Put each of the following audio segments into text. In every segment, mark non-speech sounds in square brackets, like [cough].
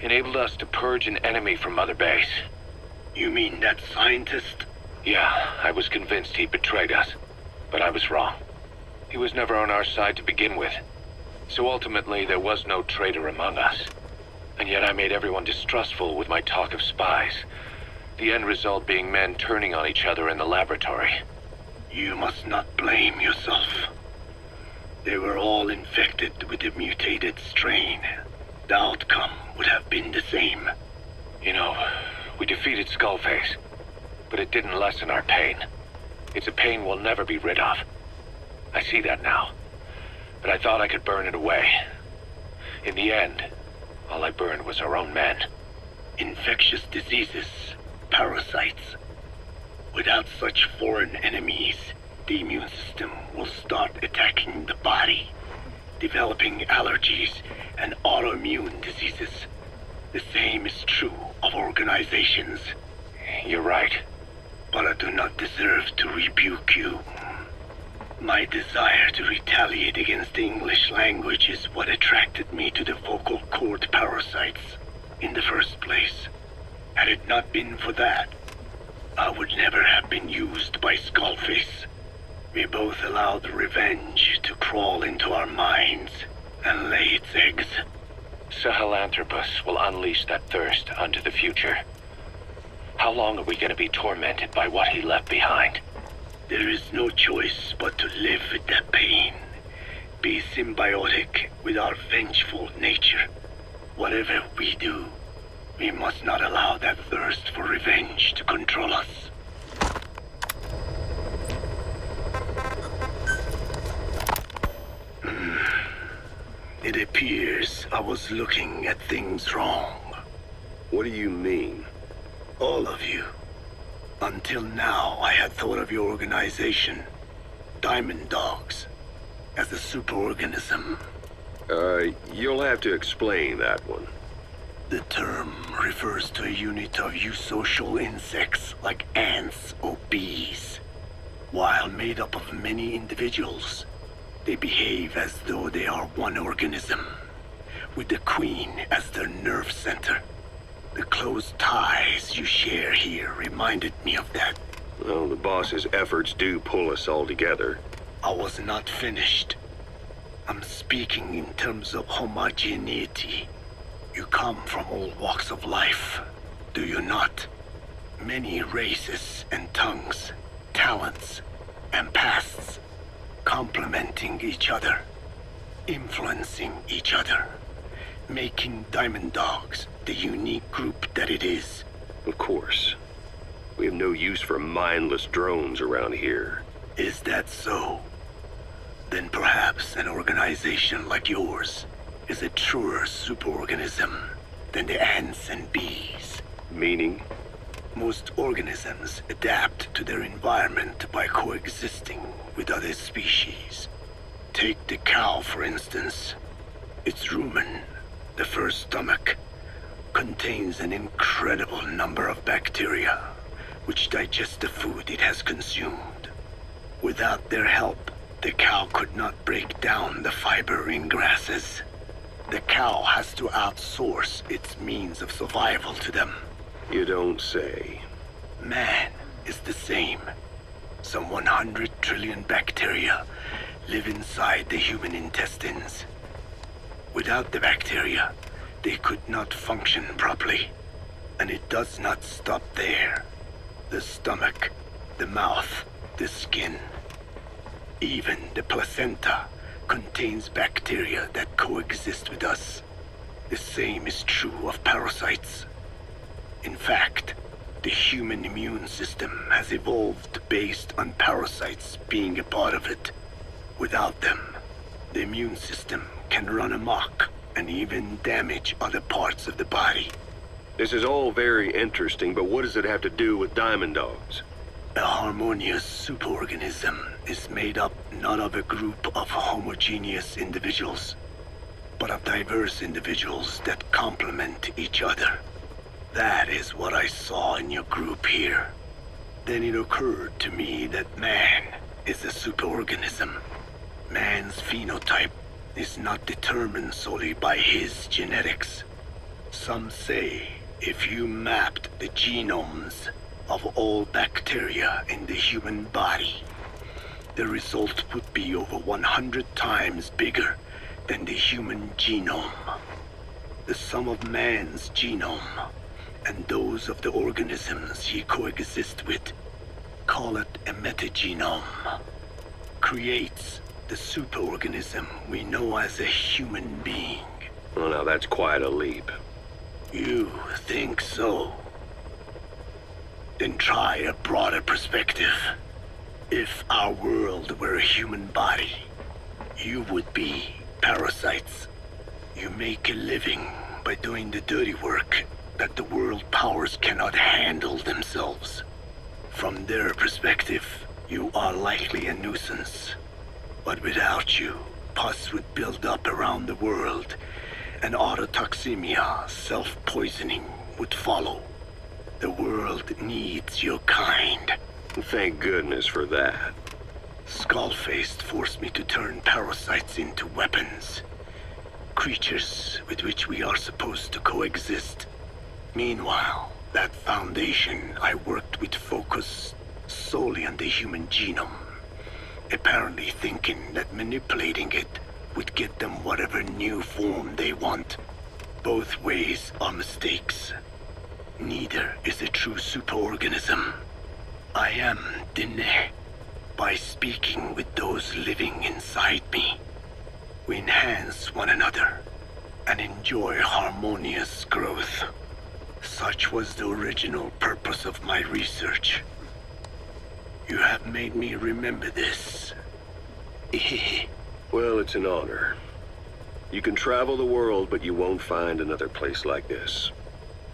enabled us to purge an enemy from Mother Base. You mean that scientist? Yeah, I was convinced he betrayed us. But I was wrong. He was never on our side to begin with. So ultimately, there was no traitor among us. And yet I made everyone distrustful with my talk of spies. The end result being men turning on each other in the laboratory. You must not blame yourself. They were all infected with the mutated strain. The outcome would have been the same. You know, we defeated Skullface, but it didn't lessen our pain. It's a pain we'll never be rid of. I see that now, but I thought I could burn it away. In the end, all I burned was our own men. Infectious diseases, parasites. Without such foreign enemies, the immune system will start attacking the body, developing allergies and autoimmune diseases. The same is true of organizations. You're right. But I do not deserve to rebuke you. My desire to retaliate against the English language is what attracted me to the vocal cord parasites in the first place. Had it not been for that, I would never have been used by Skullface. We both allowed revenge to crawl into our minds and lay its eggs. Sahelanthropus will unleash that thirst onto the future. How long are we going to be tormented by what he left behind? There is no choice but to live with that pain. Be symbiotic with our vengeful nature. Whatever we do, we must not allow that thirst for revenge to control us. It appears I was looking at things wrong. What do you mean? All of you. Until now, I had thought of your organization, Diamond Dogs, as a superorganism. Uh, you'll have to explain that one. The term refers to a unit of eusocial insects like ants or bees. While made up of many individuals, they behave as though they are one organism, with the Queen as their nerve center. The close ties you share here reminded me of that. Well, the boss's efforts do pull us all together. I was not finished. I'm speaking in terms of homogeneity. You come from all walks of life, do you not? Many races and tongues, talents and pasts, complementing each other, influencing each other, making Diamond Dogs the unique group that it is. Of course. We have no use for mindless drones around here. Is that so? Then perhaps an organization like yours is a truer superorganism than the ants and bees. Meaning? Most organisms adapt to their environment by coexisting with other species. Take the cow, for instance. Its rumen, the first stomach, contains an incredible number of bacteria which digest the food it has consumed. Without their help, the cow could not break down the fiber in grasses. The cow has to outsource its means of survival to them. You don't say. Man is the same. Some 100 trillion bacteria live inside the human intestines. Without the bacteria, they could not function properly. And it does not stop there. The stomach, the mouth, the skin, even the placenta contains bacteria that coexist with us. The same is true of parasites. In fact, the human immune system has evolved based on parasites being a part of it. Without them, the immune system can run amok and even damage other parts of the body. This is all very interesting, but what does it have to do with Diamond Dogs? A harmonious superorganism is made up not of a group of homogeneous individuals, but of diverse individuals that complement each other. That is what I saw in your group here. Then it occurred to me that man is a superorganism. Man's phenotype is not determined solely by his genetics. Some say if you mapped the genomes of all bacteria in the human body, the result would be over 100 times bigger than the human genome. The sum of man's genome and those of the organisms he coexists with, call it a metagenome, creates the superorganism we know as a human being. Well, now that's quite a leap. You think so? Then try a broader perspective. If our world were a human body, you would be parasites. You make a living by doing the dirty work that the world powers cannot handle themselves. From their perspective, you are likely a nuisance. But without you, pus would build up around the world, and autotoxemia, self-poisoning, would follow. The world needs your kind. Thank goodness for that. Skullfaced forced me to turn parasites into weapons. Creatures with which we are supposed to coexist. Meanwhile, that foundation I worked with focused solely on the human genome. Apparently thinking that manipulating it would get them whatever new form they want. Both ways are mistakes. Neither is a true superorganism. I am Dine. By speaking with those living inside me, we enhance one another and enjoy harmonious growth. Such was the original purpose of my research. You have made me remember this. [laughs] Well, it's an honor. You can travel the world, but you won't find another place like this.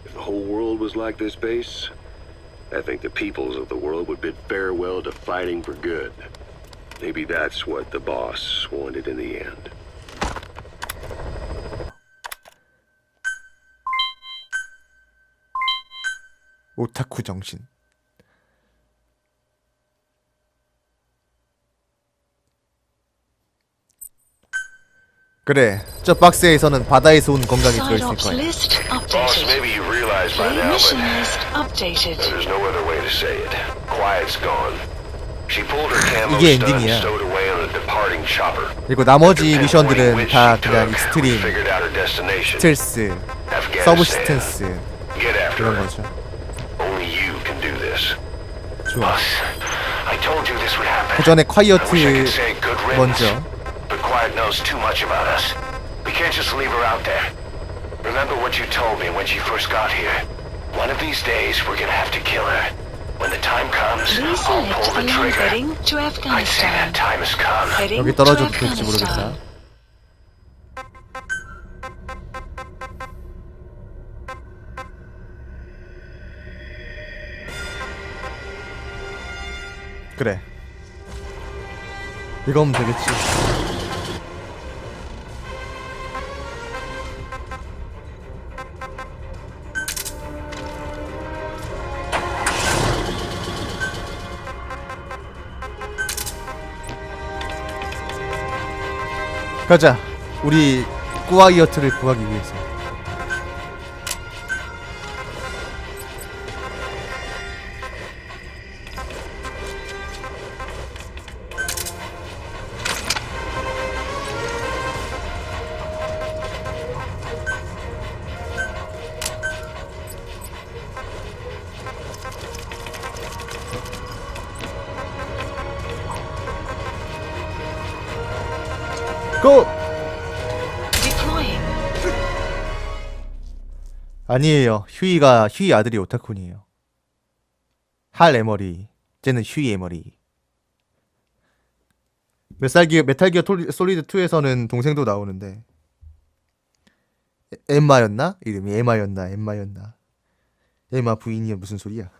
If the whole world was like this base, I think the peoples of the world would bid farewell to fighting for good. Maybe that's what the boss wanted in the end. 오타쿠 정신. 그래, 저 박스에서는 바다에서 온 건강이 들어있을 거야. list Boss, updated. maybe you realize by Play now, mission but list updated. there's no other way to say it. Quiet's gone. She pulled her camo 이게 and 엔딩이야. stowed away on a departing chopper. 그리고 나머지 미션들은 다 그냥 익스트림. 서브시스턴스 Get after 이런 her. 거죠. 좋아. I told you this would happen. 그 전에 I wish I 콰이어트 could say good riddance, 먼저 but Quiet knows too much about us. We can't just leave her out there. Remember what you told me when she first got here. One of these days, we're gonna have to kill her. When the time comes, Please I'll select pull the along trigger. heading to I'd say Afghanistan. that time has come. Heading 여기 to 떨어져도 될지 Afghanistan. 모르겠다. 그래. 이거면 되겠지. 가자. 우리 꾸와이어트를 구하기 위해서. 아니에요. 휴이가 휴이 아들이 오타쿤이에요. 할 에머리. 쟤는 휴이 에머리. 메탈기어 메탈기어 솔리드 2에서는 동생도 나오는데 에- 엠마였나? 이름이 에마였나? 엠마였나? 에마 부인이야 무슨 소리야?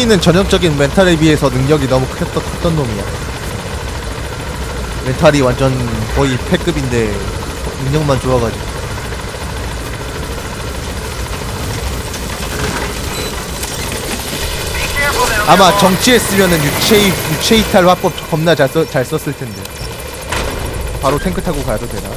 큐이는 전형적인 멘탈에 비해서 능력이 너무 컸던, 컸던 놈이야. 멘탈이 완전 거의 패급인데 능력만 좋아가지고. 아마 정치했으면은 유체 유체 이탈 화법 겁나 잘, 써, 잘 썼을 텐데. 바로 탱크 타고 가도 되나?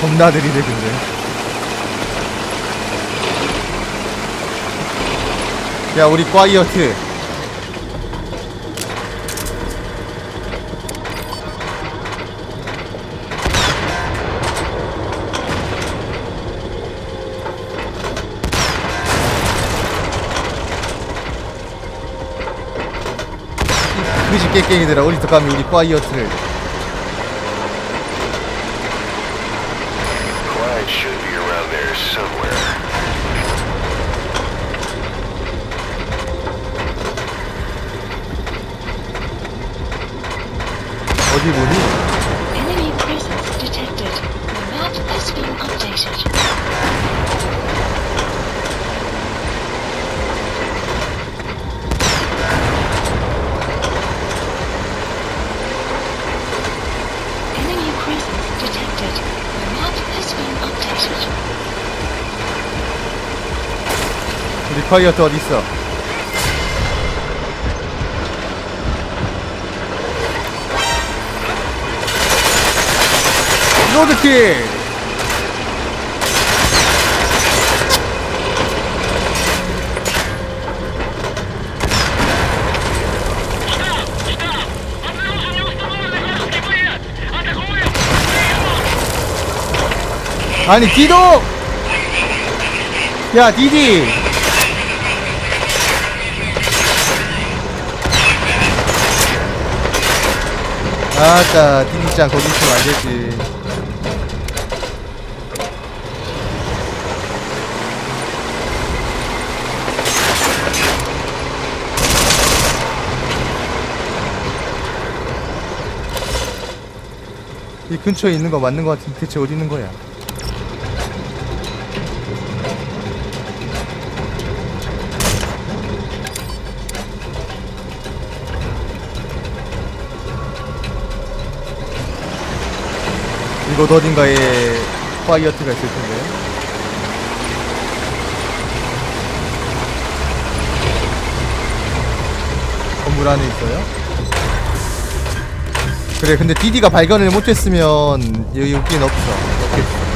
겁나 들이대 근데. 야 우리 꽈이어트. 그지 깨깽이들아 어디서 감히 우리 꽈이어트를. 어디 보니? Enemy presence detected. The map has been updated. Enemy presence detected. The map has been updated. 우리 꽈이어트 어디 있어? 로드킬! 아니 디도! 야 디디! 아따 디디짱 거기 있으면 안되지 이 근처에 있는 거 맞는 거 같은데 대체 어디 있는 거야 이곳 어딘가에 파이어트가 있을 텐데. 건물 안에 있어요? 그래, 근데 디디가 발견을 못했으면 여기 여긴 없어. 없겠어.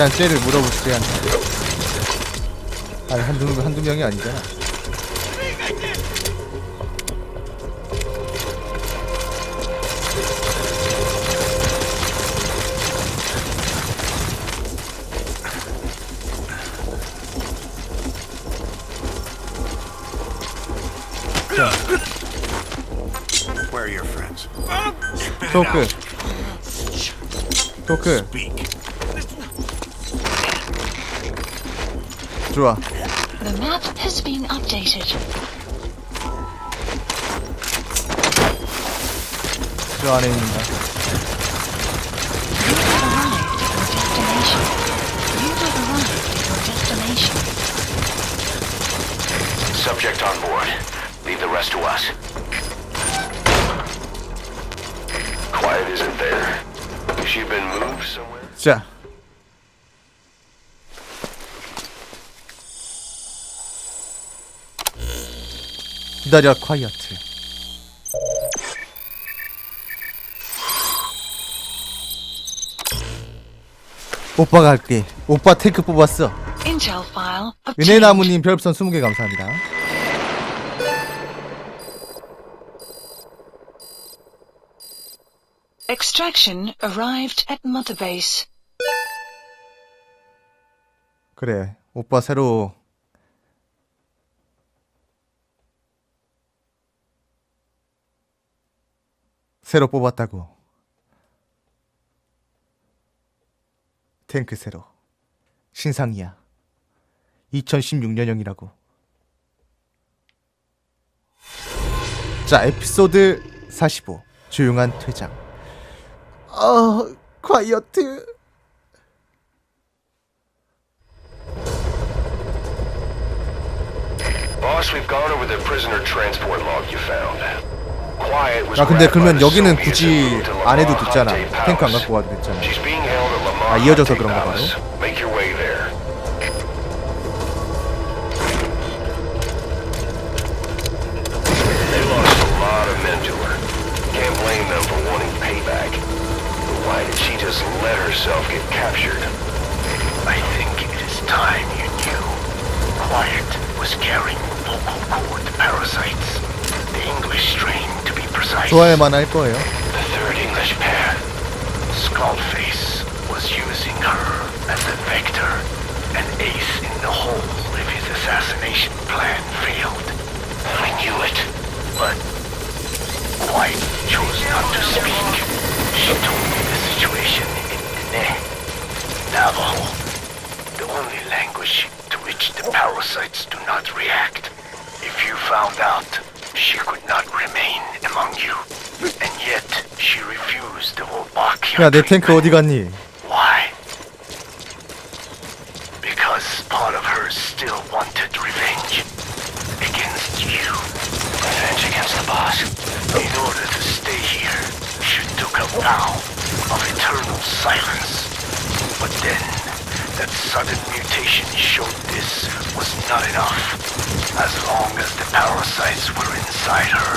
일단 쟤를 않나. 아니 한두 한두 명이 아니잖아. Where are your friends? 토크. 토크. Speak. 좋아. The map has been updated. 저 안에 있는다. You have arrived at your destination. You have arrived at your destination. Subject on board. Leave the rest to us. Quiet isn't there. Has she been moved somewhere? 자. 기다려 콰이어트. 오빠가 할게. 오빠 테크 뽑았어. 은혜나무님 별풍선 20개 감사합니다. Extraction arrived at Mother Base. 그래. 오빠 새로 새로 뽑았다고. 탱크 새로. 신상이야. 2016년형이라고. 자, 에피소드 45. 조용한 퇴장. 아, 콰이어트. Boss, we've gone over the prisoner transport log you found. 야 근데 그러면 여기는 굳이 안 해도 됐잖아 탱크 안 갖고 와도 됐잖아 아 이어져서 그런가 봐요 was carrying vocal cord parasites. The English strain 좋아할 만할 거예요. The third English pair. Skullface was using her as a vector, an ace in the hole if his assassination plan failed. I knew it, but White chose not to speak. She told me the situation in Dene, Navajo, the only language to which the parasites do not react. If you found out, she could not remain among you. And yet, she refused the Wolbachia 야, 내 탱크 어디 갔니? Why? Because part of her still wanted revenge. Against you. Revenge against the boss. In order to stay here, she took a vow of eternal silence. But then, that sudden mutation showed this was not enough. As long as the parasites were inside her,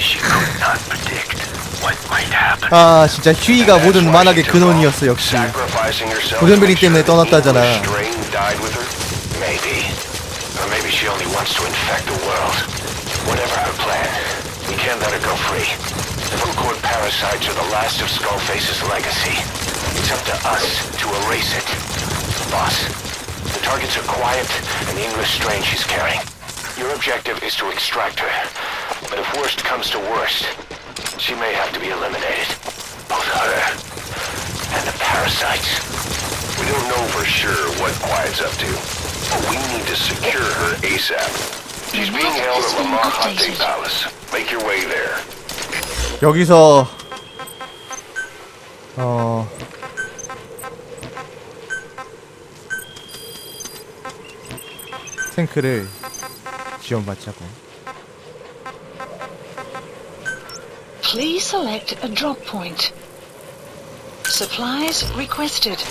she could not predict what might happen. 아, 진짜 휴이가 모든 만악의 근원이었어, 역시. Sacrificing herself 고전베리 to make sure 때문에 the 떠났다잖아. English strain died with her? Maybe. Or maybe she only wants to infect the world. Whatever her plan, we can't let her go free. The Full-Cord parasites are the last of Skullface's legacy. It's up to us to erase it. Boss, the targets are quiet and the English strain she's carrying. Your objective is to extract her. But if worst comes to worst, she may have to be eliminated. Both her and the parasites. We don't know for sure what Quiet's up to, but we need to secure her ASAP. She's being held at Lamar Hotei Palace. Make your way there. 여기서 어 탱크를 지원받자고. Please select a drop point. Supplies requested.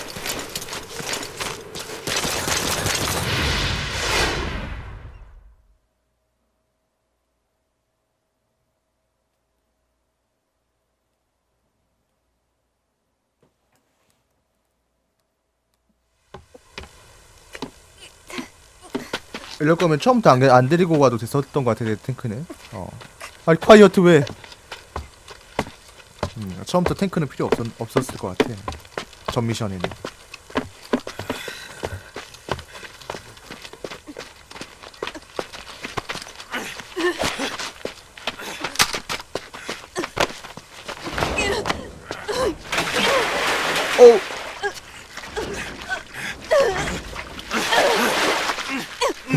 이럴 거면 처음부터 안, 안 데리고 가도 됐었던 것 같아 내 탱크는. 어. 아니 콰이어트 왜? 음, 처음부터 탱크는 필요 없었, 없었을 것 같아. 전 미션에는.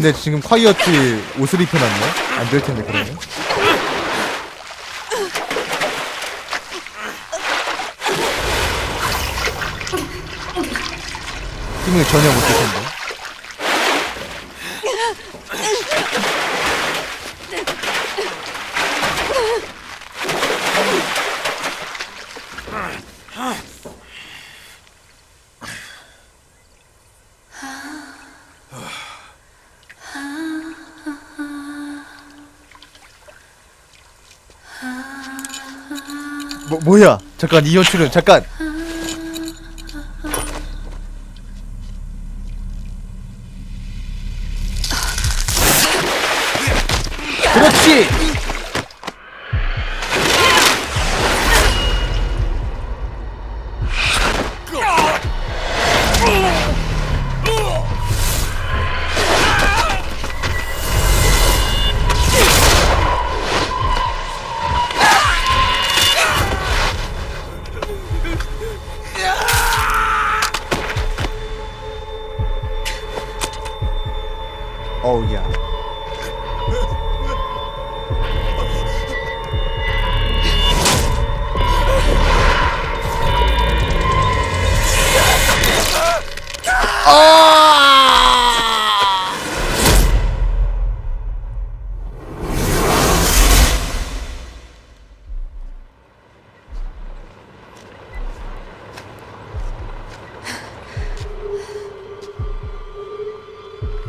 근데 지금 콰이어트 옷을 입혀놨네? 안 될 텐데 그러면. 힘을 전혀 못 쓰던데. 뭐 뭐야? 잠깐 이 연출은 잠깐.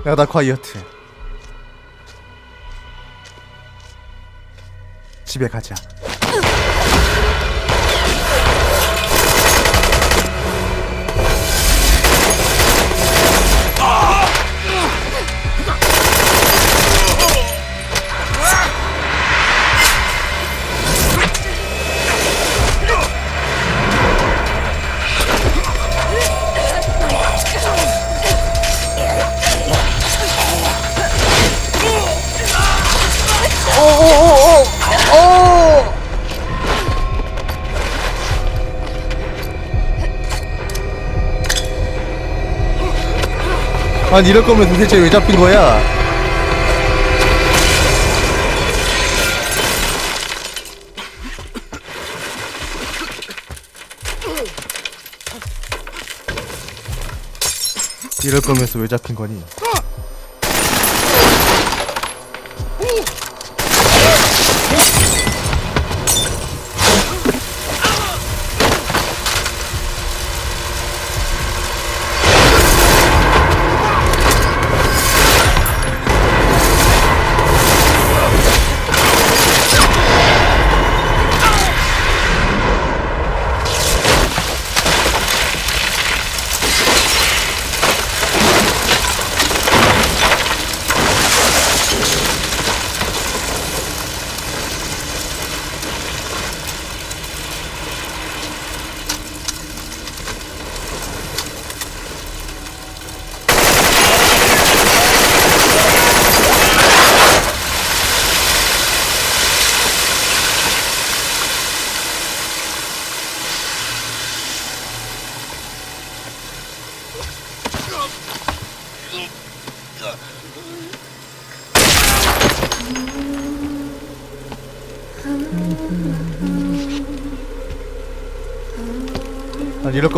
야나 콰이어트. 집에 가자. 아니 이럴 거면 도대체 왜 잡힌 거야? 이럴 거면서 왜 잡힌 거니?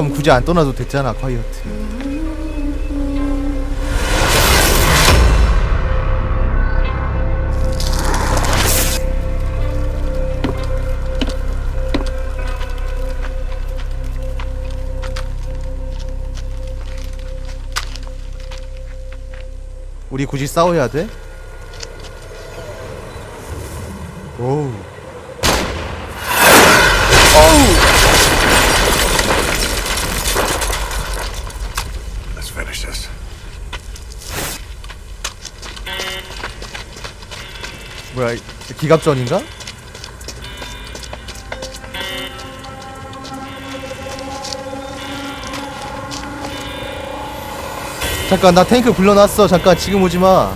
거면 굳이 안 떠나도 됐잖아 콰이어트. 우리 굳이 싸워야 돼? 오우. 기갑전인가? 잠깐 나 탱크 불러놨어 잠깐 지금 오지마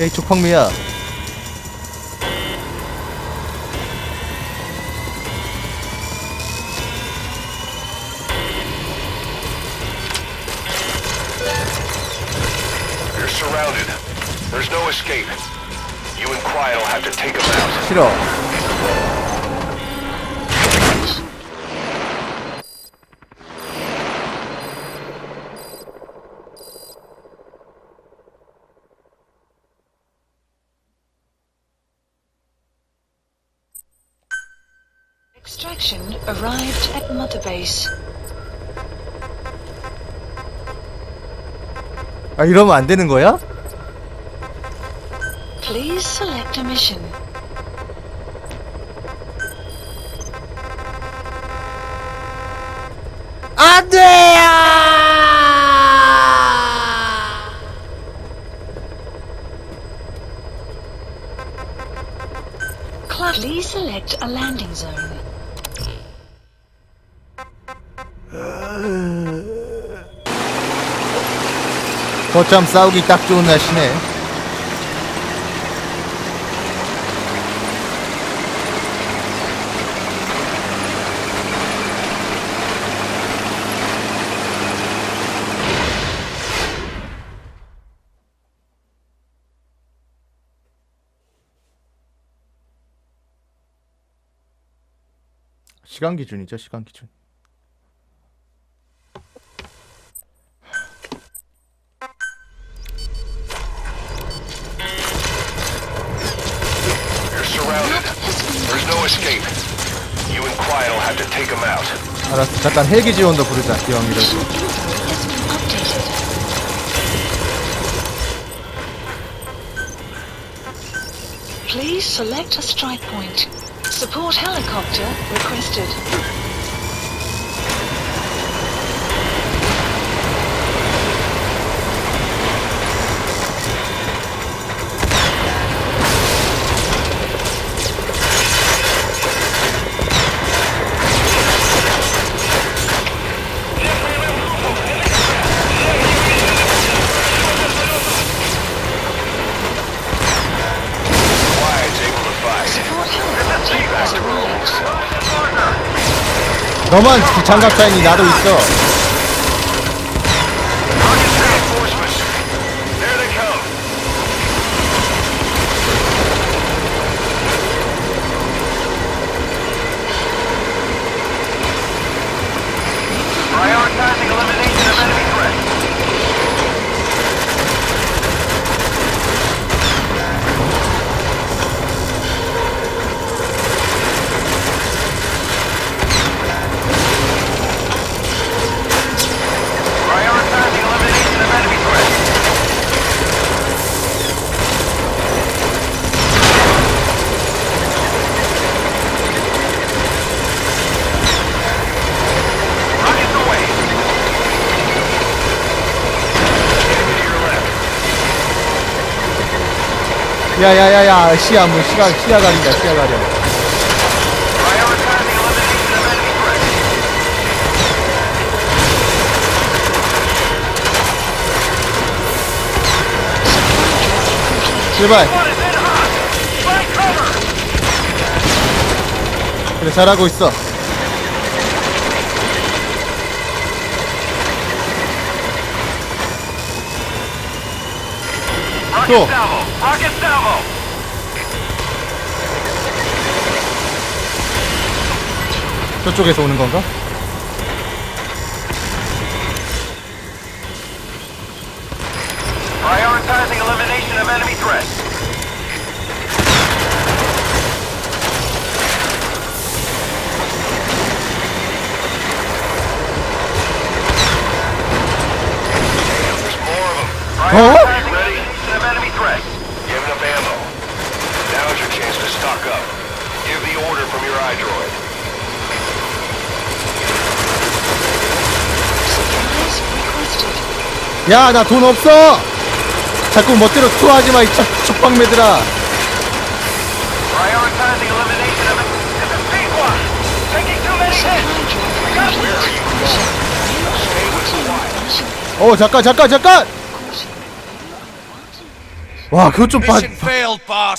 야이 족팡매야 You're surrounded. There's no escape. 싫어 Extraction arrived at Mother Base. 아 이러면 안 되는 거야? Please select a mission. Please select a landing zone. 거참 싸우기 딱 좋은 날씨네. 시간 기준이죠, 시간 기준. You're surrounded. There's no escape. You and Quiet will have to take him out. 알았어, 잠깐 헬기 지원도 부르자, 기왕이라도. Updated. Please select a strike point. Support helicopter requested. 너만 그 장갑 차이니 나도 있어. 야야야야, 시야 뭐 시가 시야 가린다, 시야 가려. 제발. 그래 잘하고 있어. Rocket 저쪽에서 오는 건가? 야 나 돈 없어. 자꾸 멋대로 투하지마 이 적방매들아. 어 잠깐 잠깐 잠깐! 와 그거 좀 봐, 봐.